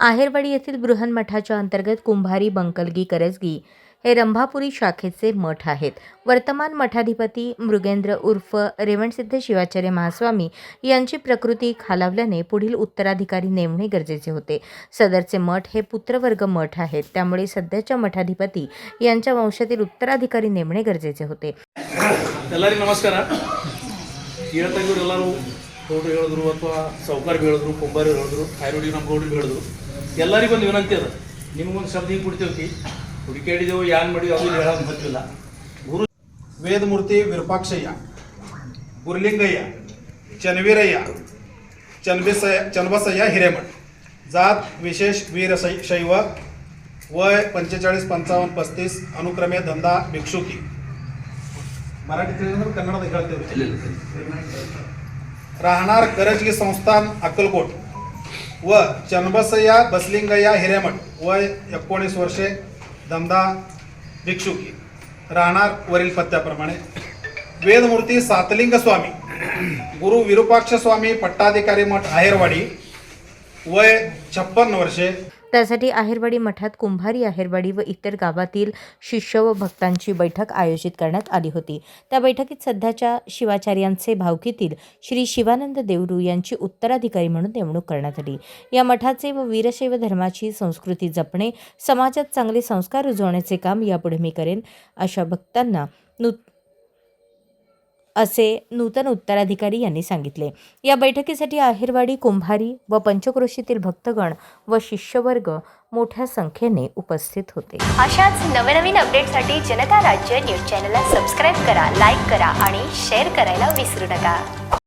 आहेरवाडी येथील बृहन्मठाच्या अंतर्गत कुंभारी बंकलगी करजगी हे रंभापुरी शाखेचे मठ आहेत वर्तमान मठाधिपती मृगेंद्र उर्फ रेवणसिद्ध शिवाचार्य महास्वामी यांची प्रकृती खालावल्याने पुढील उत्तराधिकारी नेमणे गरजेचे होते सदरचे मठ हे पुत्रवर्ग मठ आहेत त्यामुळे सध्याच्या मठाधिपती यांच्या वंशातील उत्तराधिकारी नेमणे गरजेचे होते ಎಲ್ಲರಿಗೂ ನಮಸ್ಕಾರ ಹೇಳ್ತಾ ಇದ್ರು ಎಲ್ಲರೂ ಗೌಡ್ರು ಹೇಳಿದ್ರು ಅಥವಾ ಸಾವುಕಾರ ಹೇಳಿದ್ರು ಕುಂಬಾರಿ ಹೇಳಿದ್ರು ಐರೋಡಿ ನಮ್ಮ ಗೌಡ್ರು ಹೇಳಿದ್ರು ಎಲ್ಲರಿಗೂ ಒಂದು ವಿನಂತಿ ಅದ ನಿಮಗೊಂದು ಶಬ್ದ ಹಿಂಗೆ ಕೊಡ್ತೀವಿ ಹುಡುಕೇಡಿದೆವು ಯಾನ್ ಮಾಡಿ ಅದು ಹೇಳೋದು ಗೊತ್ತಿಲ್ಲ ಗುರು ವೇದಮೂರ್ತಿ ವಿರೂಪಾಕ್ಷಯ್ಯ ಗುರುಲಿಂಗಯ್ಯ ಚನ್ವೀರಯ್ಯ ಚನ್ಬಿಸಯ್ಯ ಚನ್ಬಸಯ್ಯ ಹಿರೇಮಠ ವೀರ ಶೈವ वीर शैव ಪಂಚಾವನ್ ಪಸ್ತೀಸ್ पंचावन्न पस्तीस ಭಿಕ್ಷುಕಿ ಮರಾಠಿ ತಿಳಿದ್ರೆ ಕನ್ನಡದ ಹೇಳ್ತೇವೆ राहणार ಕರಜ್ಗಿ ಸಂಸ್ಥಾನ್ अक्कलकोट व चन्बसया बसलिंगया हिरेमठ. वय एकोणीस वर्षे. धमदा भिक्षुकी. राहणार वरील पत्त्याप्रमाणे. वेदमूर्ती सातलिंग स्वामी. गुरु विरूपाक्ष स्वामी पट्टाधिकारी मठ आहेरवाडी. वय छप्पन्न वर्षे. त्यासाठी आहेरवाडी मठात कुंभारी आहेरवाडी व इतर गावातील शिष्य व भक्तांची बैठक आयोजित करण्यात आली होती. त्या बैठकीत सध्याच्या शिवाचार्यांचे भावकीतील श्री शिवानंद देवरू यांची उत्तराधिकारी म्हणून नेमणूक करण्यात आली. या मठाचे व वीरशैव धर्माची संस्कृती जपणे समाजात चांगले संस्कार रुजवण्याचे काम यापुढे मी करेन अशा भक्तांना नू असे नूतन उत्तराधिकारी यांनी सांगितले. या बैठकीसाठी आहेरवाडी कुंभारी व पंचक्रोशीतील भक्तगण व शिष्यवर्ग मोठ्या संख्येने उपस्थित होते. अशाच नवनवीन अपडेटसाठी जनता राज्य न्यूज चॅनलला सबस्क्राईब करा लाईक करा आणि शेअर करायला विसरू नका.